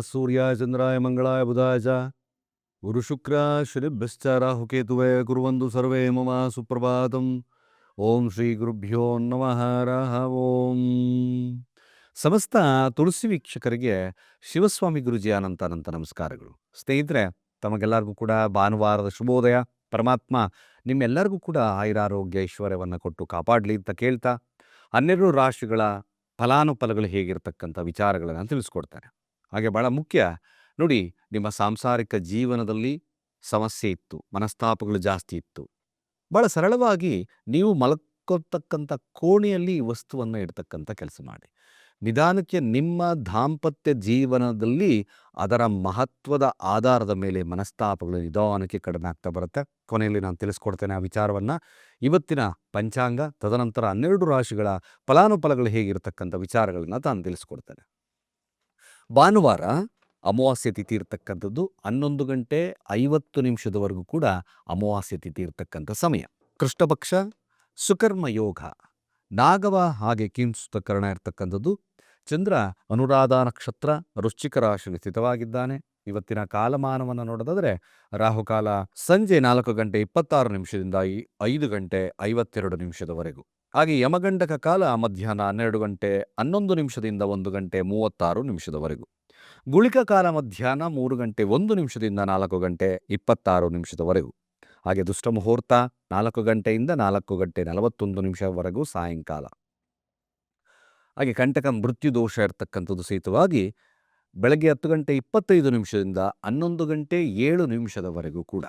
ಸೂರ್ಯಾಯ ಚಂದ್ರಾಯ ಮಂಗಳಾಯ ಬುಧಾಯ ಚ ಗುರುಶುಕ್ರ ಶನಿಭ್ಯಶ್ಚ ರಾಹುಕೇತುವೇ ಕುರುವಂದು ಸರ್ವೇ ಮಮ ಸುಪ್ರಭಾತಂ ಓಂ ಶ್ರೀ ಗುರುಭ್ಯೋ ನಮಃ ರಾಹ ಓಂ ಸಮಸ್ತ ತುಳಸಿ ವೀಕ್ಷಕರಿಗೆ ಶಿವಸ್ವಾಮಿ ಗುರುಜಿ ಅನಂತ ಅನಂತ ನಮಸ್ಕಾರಗಳು. ಸ್ನೇಹಿತರೆ, ತಮಗೆಲ್ಲರಿಗೂ ಕೂಡ ಭಾನುವಾರದ ಶುಭೋದಯ. ಪರಮಾತ್ಮ ನಿಮ್ಮೆಲ್ಲರಿಗೂ ಕೂಡ ಆಯುರಾರೋಗ್ಯ ಐಶ್ವರ್ಯವನ್ನು ಕೊಟ್ಟು ಕಾಪಾಡಲಿ ಅಂತ ಕೇಳ್ತಾ, ಹನ್ನೆರಡು ರಾಶಿಗಳ ಫಲಾನುಫಲಗಳು ಹೇಗಿರ್ತಕ್ಕಂಥ ವಿಚಾರಗಳನ್ನು ತಿಳಿಸ್ಕೊಡ್ತಾರೆ. ಹಾಗೆ ಭಾಳ ಮುಖ್ಯ. ನೋಡಿ, ನಿಮ್ಮ ಸಾಂಸಾರಿಕ ಜೀವನದಲ್ಲಿ ಸಮಸ್ಯೆ ಇತ್ತು, ಮನಸ್ತಾಪಗಳು ಜಾಸ್ತಿ ಇತ್ತು. ಭಾಳ ಸರಳವಾಗಿ ನೀವು ಮಲ್ಕೊತಕ್ಕಂಥ ಕೋಣೆಯಲ್ಲಿ ಈ ವಸ್ತುವನ್ನು ಇಡ್ತಕ್ಕಂಥ ಕೆಲಸ ಮಾಡಿ. ನಿಧಾನಕ್ಕೆ ನಿಮ್ಮ ದಾಂಪತ್ಯ ಜೀವನದಲ್ಲಿ ಅದರ ಮಹತ್ವದ ಆಧಾರದ ಮೇಲೆ ಮನಸ್ತಾಪಗಳು ನಿಧಾನಕ್ಕೆ ಕಡಿಮೆ ಆಗ್ತಾ ಬರುತ್ತೆ. ಕೊನೆಯಲ್ಲಿ ನಾನು ತಿಳಿಸ್ಕೊಡ್ತೇನೆ ಆ ವಿಚಾರವನ್ನು. ಇವತ್ತಿನ ಪಂಚಾಂಗ, ತದನಂತರ ಹನ್ನೆರಡು ರಾಶಿಗಳ ಫಲಾನುಫಲಗಳು ಹೇಗಿರ್ತಕ್ಕಂಥ ವಿಚಾರಗಳನ್ನ ತಾನು ತಿಳಿಸ್ಕೊಡ್ತೇನೆ. ಭಾನುವಾರ ಅಮಾವಾಸ್ಯ ತಿಥಿ ಇರ್ತಕ್ಕಂಥದ್ದು ಹನ್ನೊಂದು ಗಂಟೆ ಐವತ್ತು ನಿಮಿಷದವರೆಗೂ ಕೂಡ ಅಮಾವಾಸ್ಯ ತಿಥಿ ಇರ್ತಕ್ಕಂಥ ಸಮಯ. ಕೃಷ್ಣಪಕ್ಷ, ಸುಕರ್ಮ ಯೋಗ, ನಾಗವ ಹಾಗೆ ಕೀನ್ಸುತಕರಣ ಇರ್ತಕ್ಕಂಥದ್ದು. ಚಂದ್ರ ಅನುರಾಧ ನಕ್ಷತ್ರ ವೃಶ್ಚಿಕ ರಾಶಿಯಲ್ಲಿ ಸ್ಥಿತವಾಗಿದ್ದಾನೆ. ಇವತ್ತಿನ ಕಾಲಮಾನವನ್ನು ನೋಡೋದಾದರೆ ರಾಹುಕಾಲ ಸಂಜೆ ನಾಲ್ಕು ಗಂಟೆ ಇಪ್ಪತ್ತಾರು ನಿಮಿಷದಿಂದ ಐದು ಗಂಟೆ ಐವತ್ತೆರಡು ನಿಮಿಷದವರೆಗೂ. ಹಾಗೆ ಯಮಗಂಡಕ ಕಾಲ ಮಧ್ಯಾಹ್ನ ಹನ್ನೆರಡು ಗಂಟೆ ಹನ್ನೊಂದು ನಿಮಿಷದಿಂದ ಒಂದು ಗಂಟೆ ಮೂವತ್ತಾರು ನಿಮಿಷದವರೆಗೂ. ಗುಳಿಕ ಕಾಲ ಮಧ್ಯಾಹ್ನ ಮೂರು ಗಂಟೆ ಒಂದು ನಿಮಿಷದಿಂದ ನಾಲ್ಕು ಗಂಟೆ ಇಪ್ಪತ್ತಾರು ನಿಮಿಷದವರೆಗೂ. ಹಾಗೆ ದುಷ್ಟ ಮುಹೂರ್ತ ನಾಲ್ಕು ಗಂಟೆಯಿಂದ ನಾಲ್ಕು ಗಂಟೆ ನಲವತ್ತೊಂದು ನಿಮಿಷವರೆಗೂ ಸಾಯಂಕಾಲ. ಹಾಗೆ ಕಂಟಕ ಮೃತ್ಯು ದೋಷ ಇರತಕ್ಕಂಥದ್ದು ಸಹಿತವಾಗಿ ಬೆಳಗ್ಗೆ ಹತ್ತು ಗಂಟೆ ಇಪ್ಪತ್ತೈದು ನಿಮಿಷದಿಂದ ಹನ್ನೊಂದು ಗಂಟೆ ಏಳು ನಿಮಿಷದವರೆಗೂ ಕೂಡ.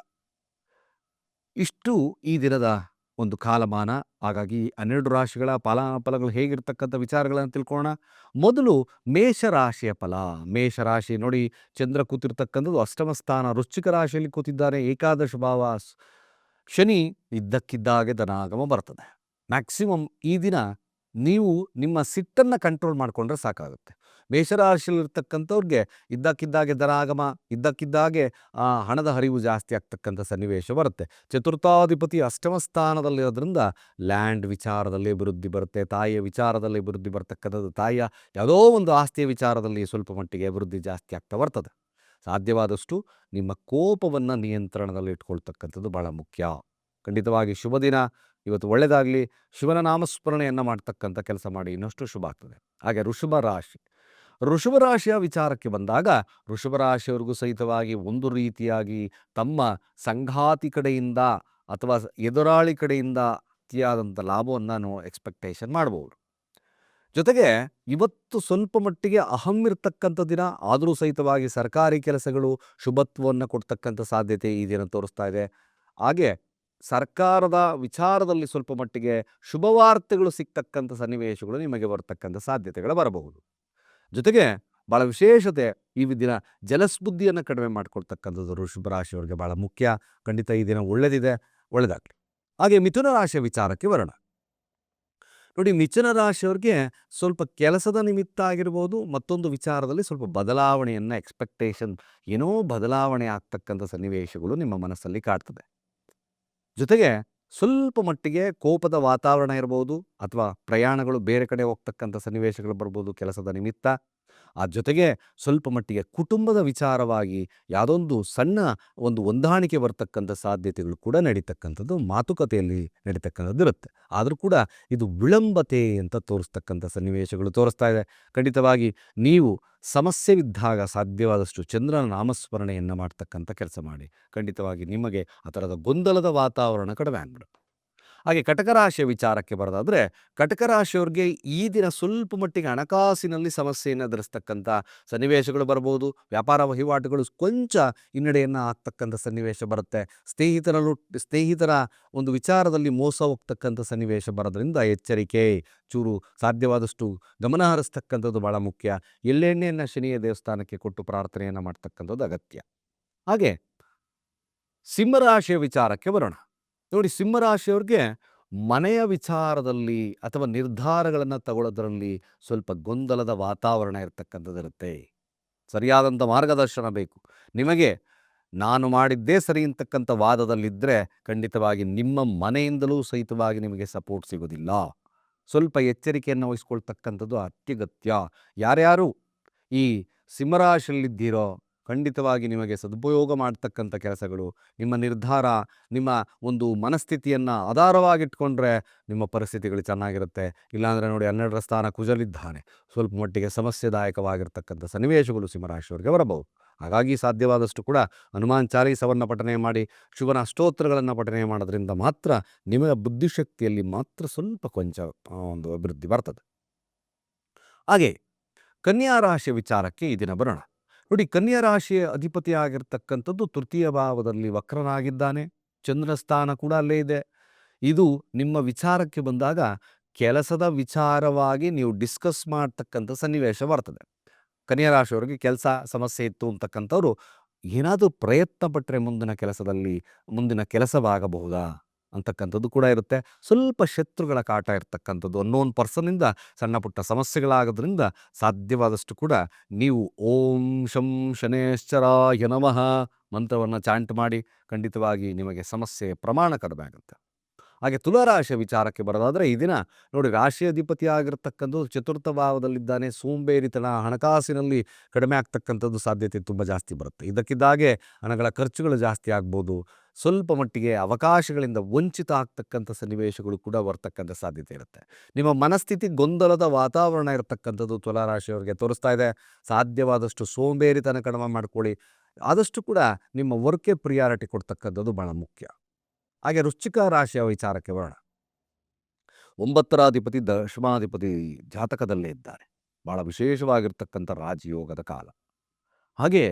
ಇಷ್ಟು ಈ ದಿನದ ಒಂದು ಕಾಲಮಾನ. ಹಾಗಾಗಿ ಹನ್ನೆರಡು ರಾಶಿಗಳ ಫಲಾಫಲಗಳು ಹೇಗಿರ್ತಕ್ಕಂಥ ವಿಚಾರಗಳನ್ನು ತಿಳ್ಕೊಳ್ಳೋಣ. ಮೊದಲು ಮೇಷರಾಶಿಯ ಫಲ. ಮೇಷರಾಶಿ ನೋಡಿ ಚಂದ್ರ ಕೂತಿರ್ತಕ್ಕಂಥದ್ದು ಅಷ್ಟಮ ಸ್ಥಾನ. ವೃಶ್ಚಿಕ ರಾಶಿಯಲ್ಲಿ ಕೂತಿದ್ದಾರೆ ಏಕಾದಶ ಭಾವ. ಶನಿ ಇದ್ದಕ್ಕಿದ್ದಾಗೆ ಧನಾಗಮ ಬರ್ತದೆ. ಮ್ಯಾಕ್ಸಿಮಮ್ ಈ ದಿನ ನೀವು ನಿಮ್ಮ ಸಿಟ್ಟನ್ನು ಕಂಟ್ರೋಲ್ ಮಾಡಿಕೊಂಡ್ರೆ ಸಾಕಾಗುತ್ತೆ. ಮೇಷರಾಶಿಯಲ್ಲಿರ್ತಕ್ಕಂಥವ್ರಿಗೆ ಇದ್ದಕ್ಕಿದ್ದಾಗೆ ಆಗಮ ಇದ್ದಕ್ಕಿದ್ದಾಗೆ ಹಣದ ಹರಿವು ಜಾಸ್ತಿ ಆಗ್ತಕ್ಕಂಥ ಸನ್ನಿವೇಶ ಬರುತ್ತೆ. ಚತುರ್ಥಾಧಿಪತಿ ಅಷ್ಟಮ ಸ್ಥಾನದಲ್ಲಿರೋದ್ರಿಂದ ಲ್ಯಾಂಡ್ ವಿಚಾರದಲ್ಲಿ ಅಭಿವೃದ್ಧಿ ಬರುತ್ತೆ, ತಾಯಿಯ ವಿಚಾರದಲ್ಲಿ ಅಭಿವೃದ್ಧಿ ಬರ್ತಕ್ಕಂಥದ್ದು, ತಾಯಿಯ ಯಾವುದೋ ಒಂದು ಆಸ್ತಿಯ ವಿಚಾರದಲ್ಲಿ ಸ್ವಲ್ಪ ಮಟ್ಟಿಗೆ ಅಭಿವೃದ್ಧಿ ಜಾಸ್ತಿ ಆಗ್ತಾ ಬರ್ತದೆ. ಸಾಧ್ಯವಾದಷ್ಟು ನಿಮ್ಮ ಕೋಪವನ್ನು ನಿಯಂತ್ರಣದಲ್ಲಿ ಇಟ್ಕೊಳ್ತಕ್ಕಂಥದ್ದು ಭಾಳ ಮುಖ್ಯ. ಖಂಡಿತವಾಗಿ ಶುಭ ದಿನ. ಇವತ್ತು ಒಳ್ಳೆಯದಾಗಲಿ ಶಿವನ ನಾಮಸ್ಮರಣೆಯನ್ನು ಮಾಡ್ತಕ್ಕಂಥ ಕೆಲಸ ಮಾಡಿ ಇನ್ನಷ್ಟು ಶುಭ ಆಗ್ತದೆ. ಹಾಗೆ ಋಷಭ ರಾಶಿ. ಋಷಭ ರಾಶಿಯ ವಿಚಾರಕ್ಕೆ ಬಂದಾಗ ಋಷಭ ರಾಶಿಯವರಿಗೂ ಸಹಿತವಾಗಿ ಒಂದು ರೀತಿಯಾಗಿ ತಮ್ಮ ಸಂಘಾತಿ ಕಡೆಯಿಂದ ಅಥವಾ ಎದುರಾಳಿ ಕಡೆಯಿಂದ ಅತಿಯಾದಂಥ ಲಾಭವನ್ನು ನಾವು ಎಕ್ಸ್ಪೆಕ್ಟೇಷನ್ ಮಾಡ್ಬೋದು. ಜೊತೆಗೆ ಇವತ್ತು ಸ್ವಲ್ಪ ಮಟ್ಟಿಗೆ ಅಹಂ ಇರ್ತಕ್ಕಂಥ ದಿನ, ಆದರೂ ಸಹಿತವಾಗಿ ಸರ್ಕಾರಿ ಕೆಲಸಗಳು ಶುಭತ್ವವನ್ನು ಕೊಡ್ತಕ್ಕಂಥ ಸಾಧ್ಯತೆ ಈ ದಿನ ತೋರಿಸ್ತಾ ಇದೆ. ಹಾಗೆ ಸರ್ಕಾರದ ವಿಚಾರದಲ್ಲಿ ಸ್ವಲ್ಪ ಮಟ್ಟಿಗೆ ಶುಭವಾರ್ತೆಗಳು ಸಿಗ್ತಕ್ಕಂಥ ಸನ್ನಿವೇಶಗಳು ನಿಮಗೆ ಬರ್ತಕ್ಕಂಥ ಸಾಧ್ಯತೆಗಳು ಬರಬಹುದು. ಜೊತೆಗೆ ಭಾಳ ವಿಶೇಷತೆ ಈ ದಿನ ಜಲಸ್ಬುದ್ಧಿಯನ್ನು ಕಡಿಮೆ ಮಾಡ್ಕೊಳ್ತಕ್ಕಂಥದ್ದು ಋಷಭ ರಾಶಿಯವರಿಗೆ ಭಾಳ ಮುಖ್ಯ. ಖಂಡಿತ ಈ ದಿನ ಒಳ್ಳೆದಿದೆ ಒಳ್ಳೆಯದಾಗಲಿ ಹಾಗೆ ಮಿಥುನ ರಾಶಿಯ ವಿಚಾರಕ್ಕೆ ಬರೋಣ. ನೋಡಿ ಮಿಥುನ ರಾಶಿಯವ್ರಿಗೆ ಸ್ವಲ್ಪ ಕೆಲಸದ ನಿಮಿತ್ತ ಆಗಿರ್ಬೋದು, ಮತ್ತೊಂದು ವಿಚಾರದಲ್ಲಿ ಸ್ವಲ್ಪ ಬದಲಾವಣೆಯನ್ನು ಎಕ್ಸ್ಪೆಕ್ಟೇಷನ್ ಏನೋ ಬದಲಾವಣೆ ಆಗ್ತಕ್ಕಂಥ ಸನ್ನಿವೇಶಗಳು ನಿಮ್ಮ ಮನಸ್ಸಲ್ಲಿ ಕಾಡ್ತದೆ. ಜೊತೆಗೆ ಸ್ವಲ್ಪ ಮಟ್ಟಿಗೆ ಕೋಪದ ವಾತಾವರಣ ಇರ್ಬೋದು ಅಥವಾ ಪ್ರಯಾಣಗಳು ಬೇರೆ ಕಡೆ ಹೋಗ್ತಕ್ಕಂಥ ಸನ್ನಿವೇಶಗಳು ಬರ್ಬೋದು ಕೆಲಸದ ನಿಮಿತ್ತ. ಆ ಜೊತೆಗೆ ಸ್ವಲ್ಪ ಮಟ್ಟಿಗೆ ಕುಟುಂಬದ ವಿಚಾರವಾಗಿ ಯಾವುದೊಂದು ಸಣ್ಣ ಒಂದು ಹೊಂದಾಣಿಕೆ ಬರ್ತಕ್ಕಂಥ ಸಾಧ್ಯತೆಗಳು ಕೂಡ ನಡೀತಕ್ಕಂಥದ್ದು, ಮಾತುಕತೆಯಲ್ಲಿ ನಡೀತಕ್ಕಂಥದ್ದು ಇರುತ್ತೆ. ಆದರೂ ಕೂಡ ಇದು ವಿಳಂಬತೆ ಅಂತ ತೋರಿಸ್ತಕ್ಕಂಥ ಸನ್ನಿವೇಶಗಳು ತೋರಿಸ್ತಾ ಇದೆ. ಖಂಡಿತವಾಗಿ ನೀವು ಸಮಸ್ಯೆ ಸಮಸ್ಯೆವಿದ್ದಾಗ ಸಾಧ್ಯವಾದಷ್ಟು ಚಂದ್ರನ ನಾಮಸ್ಮರಣೆಯನ್ನು ಮಾಡ್ತಕ್ಕಂಥ ಕೆಲಸ ಮಾಡಿ. ಖಂಡಿತವಾಗಿ ನಿಮಗೆ ಆ ಥರದ ಗೊಂದಲದ ವಾತಾವರಣ ಕಡಿಮೆ ಆಗ್ಬಿಡುತ್ತೆ. ಹಾಗೆ ಕಟಕರಾಶಿಯ ವಿಚಾರಕ್ಕೆ ಬರೋದಾದರೆ, ಕಟಕರಾಶಿಯವ್ರಿಗೆ ಈ ದಿನ ಸ್ವಲ್ಪ ಮಟ್ಟಿಗೆ ಹಣಕಾಸಿನಲ್ಲಿ ಸಮಸ್ಯೆಯನ್ನು ಎದುರಿಸ್ತಕ್ಕಂಥ ಸನ್ನಿವೇಶಗಳು ಬರ್ಬೋದು, ವ್ಯಾಪಾರ ವಹಿವಾಟುಗಳು ಕೊಂಚ ಹಿನ್ನಡೆಯನ್ನು ಆಗ್ತಕ್ಕಂಥ ಸನ್ನಿವೇಶ ಬರುತ್ತೆ. ಸ್ನೇಹಿತರಲ್ಲೂ, ಸ್ನೇಹಿತರ ಒಂದು ವಿಚಾರದಲ್ಲಿ ಮೋಸ ಹೋಗ್ತಕ್ಕಂಥ ಸನ್ನಿವೇಶ ಬರೋದ್ರಿಂದ ಎಚ್ಚರಿಕೆ, ಚೂರು ಸಾಧ್ಯವಾದಷ್ಟು ಗಮನ ಹರಿಸ್ತಕ್ಕಂಥದ್ದು ಭಾಳ ಮುಖ್ಯ. ಎಳ್ಳೆಣ್ಣೆಯನ್ನು ಶನಿಯ ದೇವಸ್ಥಾನಕ್ಕೆ ಕೊಟ್ಟು ಪ್ರಾರ್ಥನೆಯನ್ನು ಮಾಡ್ತಕ್ಕಂಥದ್ದು ಅಗತ್ಯ. ಹಾಗೆ, ಸಿಂಹರಾಶಿಯ ವಿಚಾರಕ್ಕೆ ಬರೋಣ. ನೋಡಿ ಸಿಂಹರಾಶಿಯವ್ರಿಗೆ ಮನೆಯ ವಿಚಾರದಲ್ಲಿ ಅಥವಾ ನಿರ್ಧಾರಗಳನ್ನು ತಗೊಳ್ಳೋದ್ರಲ್ಲಿ ಸ್ವಲ್ಪ ಗೊಂದಲದ ವಾತಾವರಣ ಇರತಕ್ಕಂಥದ್ದಿರುತ್ತೆ ಸರಿಯಾದಂಥ ಮಾರ್ಗದರ್ಶನ ಬೇಕು. ನಿಮಗೆ ನಾನು ಮಾಡಿದ್ದೇ ಸರಿ ಅಂತಕ್ಕಂಥ ವಾದದಲ್ಲಿದ್ದರೆ ಖಂಡಿತವಾಗಿ ನಿಮ್ಮ ಮನೆಯಿಂದಲೂ ಸಹಿತವಾಗಿ ನಿಮಗೆ ಸಪೋರ್ಟ್ ಸಿಗೋದಿಲ್ಲ. ಸ್ವಲ್ಪ ಎಚ್ಚರಿಕೆಯನ್ನು ವಹಿಸ್ಕೊಳ್ತಕ್ಕಂಥದ್ದು ಅತ್ಯಗತ್ಯ. ಯಾರ್ಯಾರು ಈ ಸಿಂಹರಾಶಿಯಲ್ಲಿದ್ದೀರೋ ಖಂಡಿತವಾಗಿ ನಿಮಗೆ ಸದುಪಯೋಗ ಮಾಡ್ತಕ್ಕಂಥ ಕೆಲಸಗಳು, ನಿಮ್ಮ ನಿರ್ಧಾರ, ನಿಮ್ಮ ಒಂದು ಮನಸ್ಥಿತಿಯನ್ನು ಆಧಾರವಾಗಿಟ್ಕೊಂಡ್ರೆ ನಿಮ್ಮ ಪರಿಸ್ಥಿತಿಗಳು ಚೆನ್ನಾಗಿರುತ್ತೆ. ಇಲ್ಲಾಂದರೆ ನೋಡಿ ಹನ್ನೆರಡರ ಸ್ಥಾನ ಕುಜಲಿದ್ದಾನೆ. ಸ್ವಲ್ಪ ಮಟ್ಟಿಗೆ ಸಮಸ್ಯೆದಾಯಕವಾಗಿರ್ತಕ್ಕಂಥ ಸನ್ನಿವೇಶಗಳು ಸಿಂಹರಾಶಿಯವರಿಗೆ ಬರಬಹುದು. ಹಾಗಾಗಿ ಸಾಧ್ಯವಾದಷ್ಟು ಕೂಡ ಹನುಮಾನ್ ಚಾಲೀಸವನ್ನು ಪಠನೆ ಮಾಡಿ, ಶಿವನ ಅಷ್ಟೋತ್ತರಗಳನ್ನು ಪಠನೆ ಮಾಡೋದ್ರಿಂದ ಮಾತ್ರ ನಿಮಗೆ ಬುದ್ಧಿಶಕ್ತಿಯಲ್ಲಿ ಮಾತ್ರ ಸ್ವಲ್ಪ ಕೊಂಚ ಒಂದು ಅಭಿವೃದ್ಧಿ ಬರ್ತದೆ. ಹಾಗೆ, ಕನ್ಯಾ ರಾಶಿಯ ವಿಚಾರಕ್ಕೆ ಈ ದಿನ ಬರೋಣ. ನೋಡಿ ಕನ್ಯಾ ರಾಶಿಯ ಅಧಿಪತಿಯಾಗಿರ್ತಕ್ಕಂಥದ್ದು ತೃತೀಯ ಭಾವದಲ್ಲಿ ವಕ್ರನಾಗಿದ್ದಾನೆ. ಚಂದ್ರ ಸ್ಥಾನ ಕೂಡ ಅಲ್ಲೇ ಇದೆ. ಇದು ನಿಮ್ಮ ವಿಚಾರಕ್ಕೆ ಬಂದಾಗ ಕೆಲಸದ ವಿಚಾರವಾಗಿ ನೀವು ಡಿಸ್ಕಸ್ ಮಾಡ್ತಕ್ಕಂಥ ಸನ್ನಿವೇಶ ಬರ್ತದೆ. ಕನ್ಯಾ ರಾಶಿಯವರಿಗೆ ಕೆಲಸ ಸಮಸ್ಯೆ ಇತ್ತು ಅಂತಕ್ಕಂಥವ್ರು ಏನಾದರೂ ಪ್ರಯತ್ನ ಪಟ್ಟರೆ ಮುಂದಿನ ಕೆಲಸದಲ್ಲಿ, ಮುಂದಿನ ಕೆಲಸವಾಗಬಹುದಾ? ಅಂತಕ್ಕಂಥದ್ದು ಕೂಡ ಇರುತ್ತೆ. ಸ್ವಲ್ಪ ಶತ್ರುಗಳ ಕಾಟ ಇರ್ತಕ್ಕಂಥದ್ದು ಅನ್ನೋನ್ ಪರ್ಸನ್ನಿಂದ ಸಣ್ಣ ಪುಟ್ಟ ಸಮಸ್ಯೆಗಳಾಗೋದ್ರಿಂದ ಸಾಧ್ಯವಾದಷ್ಟು ಕೂಡ ನೀವು ಓಂ ಶಂ ಶನೇಶ್ಚರಾಯ ನಮಃ ಮಂತ್ರವನ್ನು ಚಾಂಟ್ ಮಾಡಿ ಖಂಡಿತವಾಗಿ ನಿಮಗೆ ಸಮಸ್ಯೆ ಪ್ರಮಾಣ ಕಡಿಮೆ ಆಗುತ್ತೆ. ಹಾಗೆ ತುಲಾರಾಶಿಯ ವಿಚಾರಕ್ಕೆ ಬರೋದಾದರೆ ಈ ದಿನ ನೋಡಿ ರಾಶಿ ಅಧಿಪತಿ ಆಗಿರ್ತಕ್ಕಂಥದ್ದು ಚತುರ್ಥ ಭಾವದಲ್ಲಿದ್ದಾನೆ ಸೋಂಬೇರಿತನ ಹಣಕಾಸಿನಲ್ಲಿ ಕಡಿಮೆ ಆಗ್ತಕ್ಕಂಥದ್ದು ಸಾಧ್ಯತೆ ತುಂಬ ಜಾಸ್ತಿ ಬರುತ್ತೆ. ಇದಕ್ಕಿದ್ದಾಗೆ ಹಣಗಳ ಖರ್ಚುಗಳು ಜಾಸ್ತಿ ಆಗ್ಬೋದು. ಸ್ವಲ್ಪ ಮಟ್ಟಿಗೆ ಅವಕಾಶಗಳಿಂದ ವಂಚಿತ ಆಗ್ತಕ್ಕಂಥ ಸನ್ನಿವೇಶಗಳು ಕೂಡ ಬರ್ತಕ್ಕಂಥ ಸಾಧ್ಯತೆ ಇರುತ್ತೆ. ನಿಮ್ಮ ಮನಸ್ಥಿತಿ ಗೊಂದಲದ ವಾತಾವರಣ ಇರತಕ್ಕಂಥದ್ದು ತುಲಾರಾಶಿಯವರಿಗೆ ತೋರಿಸ್ತಾ ಇದೆ. ಸಾಧ್ಯವಾದಷ್ಟು ಸೋಂಬೇರಿತನ ಕಡಿಮೆ ಮಾಡ್ಕೊಳ್ಳಿ. ಆದಷ್ಟು ಕೂಡ ನಿಮ್ಮ ವರ್ಕೆ ಪ್ರಿಯಾರಿಟಿ ಕೊಡ್ತಕ್ಕಂಥದ್ದು ಭಾಳ ಮುಖ್ಯ. ಹಾಗೆ ರುಚಿಕ ರಾಶಿಯ ವಿಚಾರಕ್ಕೆ ಬರೋಣ. ಒಂಬತ್ತರ ಅಧಿಪತಿ ದಶಮಾಧಿಪತಿ ಜಾತಕದಲ್ಲೇ ಇದ್ದಾರೆ. ಭಾಳ ವಿಶೇಷವಾಗಿರ್ತಕ್ಕಂಥ ರಾಜಯೋಗದ ಕಾಲ. ಹಾಗೆ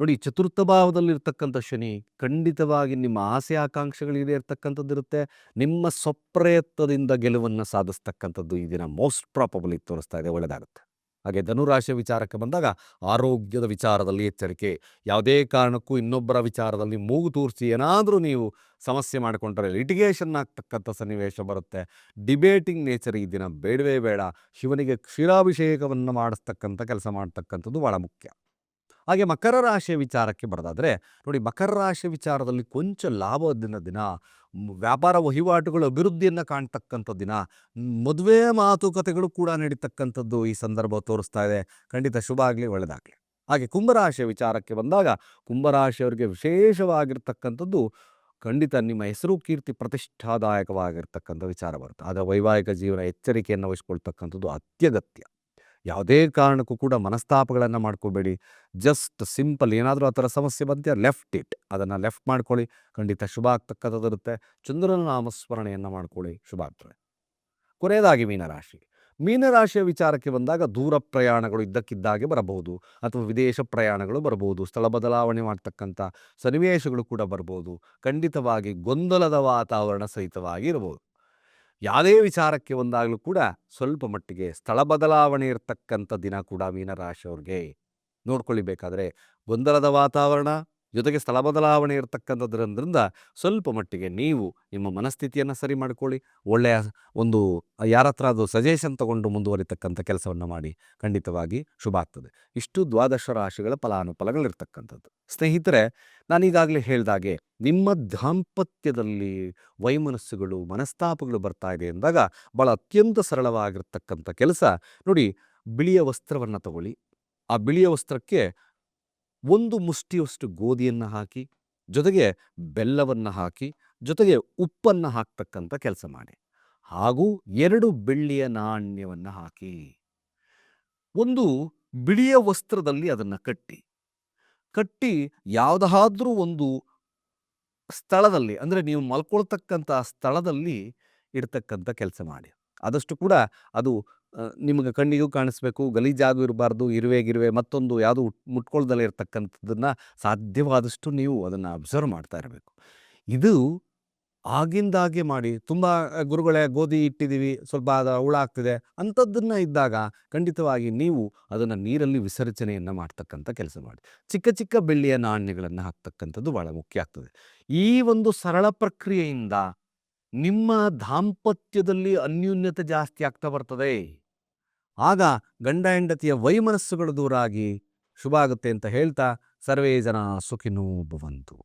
ನೋಡಿ ಚತುರ್ಥ ಭಾವದಲ್ಲಿರ್ತಕ್ಕಂಥ ಶನಿ ಖಂಡಿತವಾಗಿ ನಿಮ್ಮ ಆಸೆ ಆಕಾಂಕ್ಷೆಗಳಿಗೆ ಇರ್ತಕ್ಕಂಥದ್ದು ಇರುತ್ತೆ. ನಿಮ್ಮ ಸ್ವಪ್ರಯತ್ನದಿಂದ ಗೆಲುವನ್ನು ಸಾಧಿಸ್ತಕ್ಕಂಥದ್ದು ಈ ದಿನ ಮೋಸ್ಟ್ ಪ್ರಾಪಬಲಿ ತೋರಿಸ್ತಾ ಇದೆ ಒಳ್ಳೆಯದಾಗುತ್ತೆ ಹಾಗೆ ಧನುರಾಶಿಯ ವಿಚಾರಕ್ಕೆ ಬಂದಾಗ ಆರೋಗ್ಯದ ವಿಚಾರದಲ್ಲಿ ಎಚ್ಚರಿಕೆ, ಯಾವುದೇ ಕಾರಣಕ್ಕೂ ಇನ್ನೊಬ್ಬರ ವಿಚಾರದಲ್ಲಿ ಮೂಗು ತೂರಿಸಿ ಏನಾದರೂ ನೀವು ಸಮಸ್ಯೆ ಮಾಡಿಕೊಂಡ್ರೆ ಲಿಟಿಗೇಷನ್ ಆಗ್ತಕ್ಕಂಥ ಸನ್ನಿವೇಶ ಬರುತ್ತೆ. ಡಿಬೇಟಿಂಗ್ ನೇಚರ್ ಈ ದಿನ ಬೇಡವೇ ಬೇಡ. ಶಿವನಿಗೆ ಕ್ಷೀರಾಭಿಷೇಕವನ್ನು ಮಾಡಿಸ್ತಕ್ಕಂಥ ಕೆಲಸ ಮಾಡ್ತಕ್ಕಂಥದ್ದು ಭಾಳ ಮುಖ್ಯ. ಹಾಗೆ ಮಕರ ರಾಶಿಯ ವಿಚಾರಕ್ಕೆ ಬರೋದಾದರೆ, ನೋಡಿ ಮಕರ ರಾಶಿಯ ವಿಚಾರದಲ್ಲಿ ಕೊಂಚ ಲಾಭ ದಿನ ದಿನ ವ್ಯಾಪಾರ ವಹಿವಾಟುಗಳು ಅಭಿವೃದ್ಧಿಯನ್ನು ಕಾಣ್ತಕ್ಕಂಥ ದಿನ ಮದುವೆ ಮಾತುಕತೆಗಳು ಕೂಡ ನಡೀತಕ್ಕಂಥದ್ದು ಈ ಸಂದರ್ಭ ತೋರಿಸ್ತಾ ಇದೆ. ಖಂಡಿತ ಶುಭ ಆಗಲಿ ಒಳ್ಳೆಯದಾಗಲಿ ಹಾಗೆ ಕುಂಭರಾಶಿಯ ವಿಚಾರಕ್ಕೆ ಬಂದಾಗ ಕುಂಭರಾಶಿಯವರಿಗೆ ವಿಶೇಷವಾಗಿರ್ತಕ್ಕಂಥದ್ದು ಖಂಡಿತ ನಿಮ್ಮ ಹೆಸರು ಕೀರ್ತಿ ಪ್ರತಿಷ್ಠಾದಾಯಕವಾಗಿರ್ತಕ್ಕಂಥ ವಿಚಾರ ಬರುತ್ತೆ. ಆದರೆ ವೈವಾಹಿಕ ಜೀವನ ಎಚ್ಚರಿಕೆಯನ್ನು ವಹಿಸ್ಕೊಳ್ತಕ್ಕಂಥದ್ದು ಅತ್ಯಗತ್ಯ. ಯಾವುದೇ ಕಾರಣಕ್ಕೂ ಕೂಡ ಮನಸ್ತಾಪಗಳನ್ನು ಮಾಡ್ಕೋಬೇಡಿ. ಜಸ್ಟ್ ಸಿಂಪಲ್ ಏನಾದರೂ ಆ ಥರ ಸಮಸ್ಯೆ ಬಂತೆ ಲೆಫ್ಟ್ ಇಟ್. ಅದನ್ನು ಲೆಫ್ಟ್ ಮಾಡ್ಕೊಳ್ಳಿ. ಖಂಡಿತ ಶುಭ ಆಗ್ತಕ್ಕಂಥದ್ದು ಇರುತ್ತೆ ಚಂದ್ರನ ನಾಮಸ್ಮರಣೆಯನ್ನು ಮಾಡ್ಕೊಳ್ಳಿ. ಶುಭ ಆಗ್ತದೆ. ಕೊನೆಯದಾಗಿ ಮೀನರಾಶಿ. ಮೀನರಾಶಿಯ ವಿಚಾರಕ್ಕೆ ಬಂದಾಗ ದೂರ ಪ್ರಯಾಣಗಳು ಇದ್ದಕ್ಕಿದ್ದಾಗೆ ಬರಬಹುದು. ಅಥವಾ ವಿದೇಶ ಪ್ರಯಾಣಗಳು ಬರಬಹುದು. ಸ್ಥಳ ಬದಲಾವಣೆ ಮಾಡ್ತಕ್ಕಂಥ ಸನ್ನಿವೇಶಗಳು ಕೂಡ ಬರ್ಬೋದು ಖಂಡಿತವಾಗಿ ಗೊಂದಲದ ವಾತಾವರಣ ಸಹಿತವಾಗಿ ಇರಬಹುದು. ಯಾವುದೇ ವಿಚಾರಕ್ಕೆ ಒಂದಾಗಲೂ ಕೂಡ ಸ್ವಲ್ಪ ಮಟ್ಟಿಗೆ ಸ್ಥಳ ಬದಲಾವಣೆ ಇರತಕ್ಕಂಥ ದಿನ ಕೂಡ ಮೀನರಾಶಿಯವ್ರಿಗೆ ನೋಡ್ಕೊಳ್ಳಿ ಬೇಕಾದರೆ ಗೊಂದಲದ ವಾತಾವರಣ ಜೊತೆಗೆ ಸ್ಥಳ ಬದಲಾವಣೆ ಇರತಕ್ಕಂಥದ್ರಿಂದ ಸ್ವಲ್ಪ ಮಟ್ಟಿಗೆ ನೀವು ನಿಮ್ಮ ಮನಸ್ಥಿತಿಯನ್ನು ಸರಿ ಮಾಡ್ಕೊಳ್ಳಿ. ಒಳ್ಳೆಯ ಒಂದು ಯಾರ ಹತ್ರ ಅದು ಸಜೆಷನ್ ತಗೊಂಡು ಮುಂದುವರಿತಕ್ಕಂಥ ಕೆಲಸವನ್ನು ಮಾಡಿ. ಖಂಡಿತವಾಗಿ ಶುಭ ಆಗ್ತದೆ. ಇಷ್ಟು ದ್ವಾದಶ ರಾಶಿಗಳ ಫಲಾನುಫಲಗಳಿರ್ತಕ್ಕಂಥದ್ದು. ಸ್ನೇಹಿತರೆ, ನಾನೀಗಾಗಲೇ ಹೇಳಿದಾಗೆ ನಿಮ್ಮ ದಾಂಪತ್ಯದಲ್ಲಿ ವೈಮನಸ್ಸುಗಳು, ಮನಸ್ತಾಪಗಳು ಬರ್ತಾ ಇದೆ ಅಂದಾಗ ಭಾಳ ಅತ್ಯಂತ ಸರಳವಾಗಿರ್ತಕ್ಕಂಥ ಕೆಲಸ ನೋಡಿ ಬಿಳಿಯ ವಸ್ತ್ರವನ್ನು ತಗೊಳ್ಳಿ. ಆ ಬಿಳಿಯ ವಸ್ತ್ರಕ್ಕೆ ಒಂದು ಮುಷ್ಟಿಯಷ್ಟು ಗೋಧಿಯನ್ನು ಹಾಕಿ, ಜೊತೆಗೆ ಬೆಲ್ಲವನ್ನು ಹಾಕಿ, ಜೊತೆಗೆ ಉಪ್ಪನ್ನು ಹಾಕ್ತಕ್ಕಂಥ ಕೆಲಸ ಮಾಡಿ. ಹಾಗೂ ಎರಡು ಬೆಳ್ಳಿಯ ನಾಣ್ಯವನ್ನು ಹಾಕಿ. ಒಂದು ಬಿಳಿಯ ವಸ್ತ್ರದಲ್ಲಿ ಅದನ್ನು ಕಟ್ಟಿ. ಕಟ್ಟಿ ಯಾವುದಾದ್ರೂ ಒಂದು ಸ್ಥಳದಲ್ಲಿ, ಅಂದರೆ ನೀವು ಮಲ್ಕೊಳ್ತಕ್ಕಂಥ ಸ್ಥಳದಲ್ಲಿ ಇಡ್ತಕ್ಕಂಥ ಕೆಲಸ ಮಾಡಿ. ಆದಷ್ಟು ಕೂಡ ಅದು ನಿಮಗೆ ಕಣ್ಣಿಗೂ ಕಾಣಿಸ್ಬೇಕು, ಗಲೀಜಾಗೂ ಇರಬಾರ್ದು, ಇರುವೆ, ಗಿರುವೆ, ಮತ್ತೊಂದು ಯಾವುದು ಮುಟ್ಕೊಳ್ದಲ್ಲೇ ಇರತಕ್ಕಂಥದ್ದನ್ನು ಸಾಧ್ಯವಾದಷ್ಟು ನೀವು ಅದನ್ನು ಅಬ್ಸರ್ವ್ ಮಾಡ್ತಾ ಇರಬೇಕು. ಇದು ಆಗಿಂದಾಗೆ ಮಾಡಿ, ತುಂಬ ಗುರುಗಳೇ ಗೋಧಿ ಇಟ್ಟಿದ್ದೀವಿ, ಸ್ವಲ್ಪ ಅದು ಹುಳ ಆಗ್ತಿದೆ, ಅಂಥದ್ದನ್ನು ಇದ್ದಾಗ ಖಂಡಿತವಾಗಿ ನೀವು ಅದನ್ನು ನೀರಲ್ಲಿ ವಿಸರ್ಜನೆಯನ್ನು ಮಾಡ್ತಕ್ಕಂಥ ಕೆಲಸ ಮಾಡಿ. ಚಿಕ್ಕ ಚಿಕ್ಕ ಬೆಳ್ಳಿಯ ನಾಣ್ಯಗಳನ್ನು ಹಾಕ್ತಕ್ಕಂಥದ್ದು ಭಾಳ ಮುಖ್ಯ ಆಗ್ತದೆ. ಈ ಒಂದು ಸರಳ ಪ್ರಕ್ರಿಯೆಯಿಂದ ನಿಮ್ಮ ದಾಂಪತ್ಯದಲ್ಲಿ ಅನ್ಯೂನ್ಯತೆ ಜಾಸ್ತಿ ಆಗ್ತಾ ಬರ್ತದೆ. ಆಗ ಗಂಡ ಹೆಂಡತಿಯ ವೈಮನಸ್ಸುಗಳು ದೂರಾಗಿ ಶುಭ ಆಗುತ್ತೆ ಅಂತ ಹೇಳ್ತಾ ಸರ್ವೇ ಜನ ಸುಖಿನೋ ಭವಂತು.